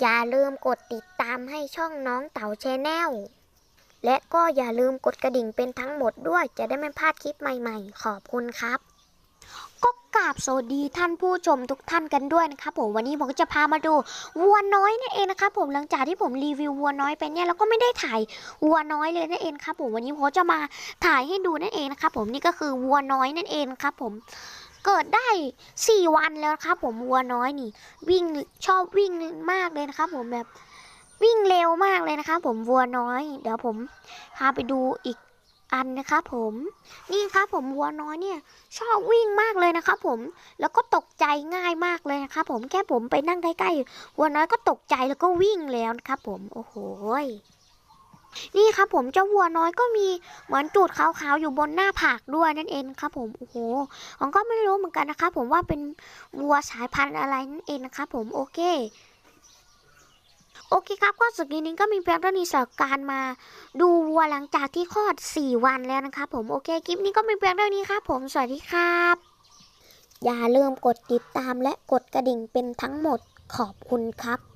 อย่าลืมกดติดตามให้ช่องน้องเต่าชแนล และก็อย่าลืมกดกระดิ่งเป็นทั้งหมดด้วยจะได้ไม่พลาดคลิปใหม่ๆ ขอบคุณครับ ก็กราบสวัสดีท่านผู้ชมทุกท่านกันด้วยนะครับผมวันนี้ผมก็จะพามาดูวัวน้อยนั่นเองนะครับผมหลังจากที่ผมรีวิววัวน้อยไปเนี่ยแล้วก็ไม่ได้ถ่ายวัวน้อยเลยนั่นเองครับผมวันนี้ผมจะมาถ่ายให้ดูนั่นเองนะครับผมนี่ก็คือวัวน้อยนั่นเองครับผม เกิดได้ 4 วันแล้วครับ ผมวัวน้อยนี่ วิ่งชอบวิ่งมากเลยนะครับ ผมแบบวิ่งเร็วมากเลยนะครับ ผมวัวน้อย เดี๋ยวผมพาไปดูอีกอันนะครับผมนี่ครับผมวัวน้อยเนี่ย ชอบวิ่งมากเลยนะครับผมแล้วก็ตกใจง่ายมากเลยนะครับผมแค่ผมไปนั่งใกล้ๆวัวน้อยก็ตกใจแล้วก็วิ่งแล้วนะครับผมโอ้โห นี่ครับผมเจ้าวัวน้อยก็มีเหมือนจูดขาวๆอยู่บนหน้าผากด้วยนั่นเองครับผมโอ้โหผมก็ไม่รู้เหมือนกันนะครับผมว่าเป็นวัวสายพันธุ์อะไรนั่นเองนะครับผมโอเคโอเคครับก็สุดนี้ก็มีเพียงเท่านี้สำหรับการมาดูวัวหลังจากที่คลอด 4 วันแล้วนะครับผมโอเคคลิปนี้ก็มีเพียงเท่านี้ครับผมสวัสดีครับ อย่าลืมกดติดตามและกดกระดิ่งเป็นทั้งหมดขอบคุณครับ